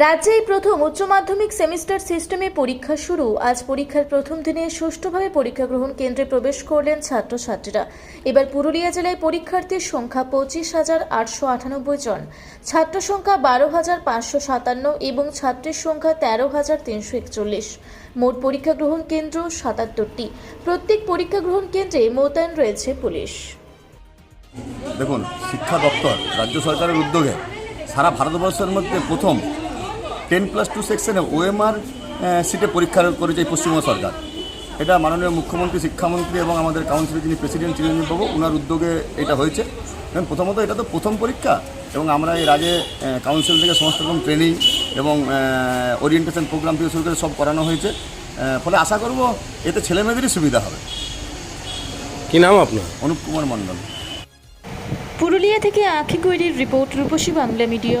রাজ্যে এই প্রথম উচ্চ মাধ্যমিক সেমিস্টার সিস্টেমে পরীক্ষা শুরু। আজ পরীক্ষার প্রথম দিনে সুষ্ঠুভাবে পরীক্ষা গ্রহণ কেন্দ্রে প্রবেশ করলেন ছাত্রছাত্রীরা। এবার পুরুলিয়া জেলায় পরীক্ষার্থীর সংখ্যা পঁচিশ হাজার আটশো আটানব্বই জন, ছাত্র সংখ্যা বারো হাজার পাঁচশো সাতান্ন এবং ছাত্রের সংখ্যা তেরো হাজার তিনশো একচল্লিশ। মোট পরীক্ষা গ্রহণ কেন্দ্র সাতাত্তরটি। প্রত্যেক পরীক্ষা গ্রহণ কেন্দ্রে মোতায়েন রয়েছে পুলিশ। দেখুন, শিক্ষা দপ্তর রাজ্য সরকারের উদ্যোগে সারা ভারতবর্ষের মধ্যে প্রথম টেন প্লাস টু সেকশনে ওএমআর সিটে পরীক্ষা করেছে এই পশ্চিমবঙ্গ সরকার। এটা মাননীয় মুখ্যমন্ত্রী শিক্ষামন্ত্রী এবং আমাদের কাউন্সিলের যিনি প্রেসিডেন্ট চিরঞ্জীব বাবু ওনার উদ্যোগে এটা হয়েছে। এবং প্রথমত এটা তো প্রথম পরীক্ষা এবং আমরা এর আগে কাউন্সিল থেকে সমস্ত রকম ট্রেনিং এবং ওরিয়েন্টেশন প্রোগ্রাম থেকে শুরু করে সব করানো হয়েছে। ফলে আশা করব এতে ছেলেমেয়েদেরই সুবিধা হবে। কি নাম আপনার? অনুপ কুমার মণ্ডল। পুরুলিয়া থেকে আখি গৈরির রিপোর্ট রূপসী বাংলা মিডিয়া।